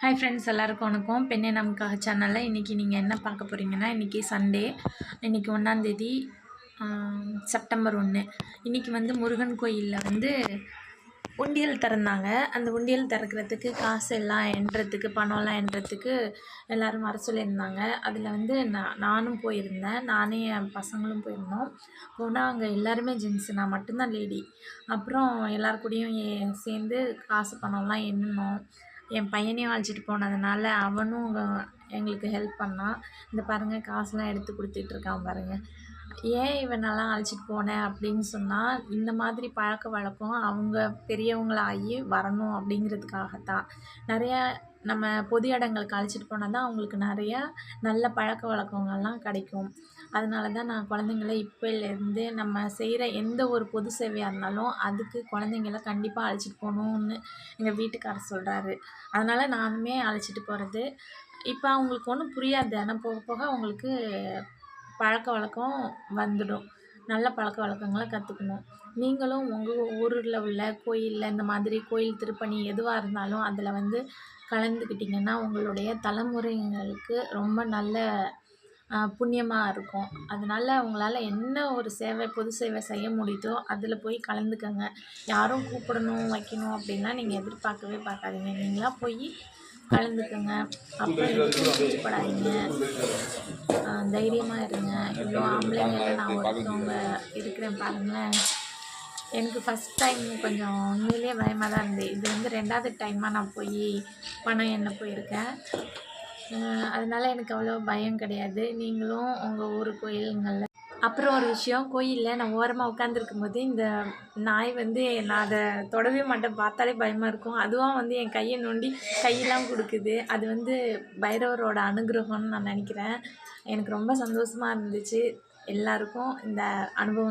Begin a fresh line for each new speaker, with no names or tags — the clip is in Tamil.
ஹாய் ஃப்ரெண்ட்ஸ் எல்லாருக்கும் வணக்கம். பெண்ணே நமக்காக சேனலில் இன்றைக்கி நீங்கள் என்ன பார்க்க போகிறீங்கன்னா இன்றைக்கி சண்டே இன்றைக்கி ஒன்றாந்தேதி செப்டம்பர் ஒன்று இன்றைக்கி வந்து முருகன் கோயிலில் வந்து உண்டியல் திறந்தாங்க. அந்த உண்டியல் திறக்கிறதுக்கு காசு எல்லாம் எண்ணுறதுக்கு பணம்லாம் எண்ணுறதுக்கு எல்லோரும் வர சொல்லியிருந்தாங்க. அதில் வந்து நான் நானும் போயிருந்தேன். நானே என் பசங்களும் போயிருந்தோம். போனால் அங்கே எல்லாருமே ஜென்ஸு நான் மட்டும்தான் லேடி அப்புறம் எல்லார் கூடயும் சேர்ந்து காசு பணம்லாம் எண்ணினோம். என் பையனையும் அழைச்சிட்டு போனதுனால அவனும் எங்களுக்கு ஹெல்ப் பண்ணான். இந்த பாருங்கள் காசுலாம் எடுத்து கொடுத்துட்ருக்கான் பாருங்கள் ஏன் இவனெல்லாம் அழைச்சிட்டு போனேன் அப்படின்னு சொன்னால் இந்த மாதிரி பழக்க வழக்கம் அவங்க பெரியவங்களாகி வரணும் அப்படிங்கிறதுக்காகத்தான். நிறையா நம்ம பொது இடங்களுக்கு அழைச்சிட்டு போனால் தான் அவங்களுக்கு நிறையா நல்ல பழக்க வழக்கங்கள்லாம் கிடைக்கும். அதனால தான் நான் குழந்தைங்கள இப்போலேருந்து நம்ம செய்கிற எந்த ஒரு பொது சேவையாக இருந்தாலும் அதுக்கு குழந்தைங்கள கண்டிப்பாக அழைச்சிட்டு போகணுன்னு எங்கள் வீட்டுக்காரர் சொல்கிறாரு அதனால் நானுமே அழைச்சிட்டு போகிறது இப்போ அவங்களுக்கு ஒன்றும் புரியாது. ஆனால் போக போக அவங்களுக்கு பழக்க வழக்கம் வந்துடும். நல்ல பழக்க வழக்கங்களை கற்றுக்கணும் நீங்களும் உங்கள் ஊரில் உள்ள கோயிலில் இந்த மாதிரி கோயில் திருப்பணி எதுவாக இருந்தாலும் அதில் வந்து கலந்துக்கிட்டிங்கன்னா உங்களுடைய தலைமுறைங்களுக்கு ரொம்ப நல்ல புண்ணியமாக இருக்கும். அதனால உங்களால் என்ன ஒரு சேவை பொது சேவை செய்ய முடியுதோ அதில் போய் கலந்துக்கங்க. யாரும் கூப்பிடணும் வைக்கணும் அப்படின்லாம் நீங்கள் எதிர்பார்க்கவே பார்க்காதீங்க. நீங்களாக போய் கலந்துக்கோங்க. அப்புறம் தைரியமாக இருங்க. இவ்வளோ ஆம்பளைங்க நான் ஒருத்தவங்க இருக்கிறேன் பாருங்களேன். எனக்கு ஃபஸ்ட் டைம் கொஞ்சம் உண்மையிலேயே பயமாக தான் இருந்தது. இது வந்து ரெண்டாவது டைமாக நான் போய் பணம் எண்ண போயிருக்கேன். அதனால் எனக்கு அவ்வளோ பயம் கிடையாது. நீங்களும் உங்கள் ஊர் கோயிலுங்களில் அப்புறம் ஒரு விஷயம் கோயிலில் நான் ஓரமாக உட்காந்துருக்கும் போது இந்த நாய் வந்து நான் அதை தொடவே மாட்டேன். பார்த்தாலே பயமாக இருக்கும். அதுவும் வந்து என் கையை நோண்டி கையெல்லாம் கொடுக்குது. அது வந்து பைரவரோட அனுகிரகம்னு நான் நினைக்கிறேன். எனக்கு ரொம்ப சந்தோஷமாக இருந்துச்சு. எல்லாருக்கும் இந்த அனுபவம்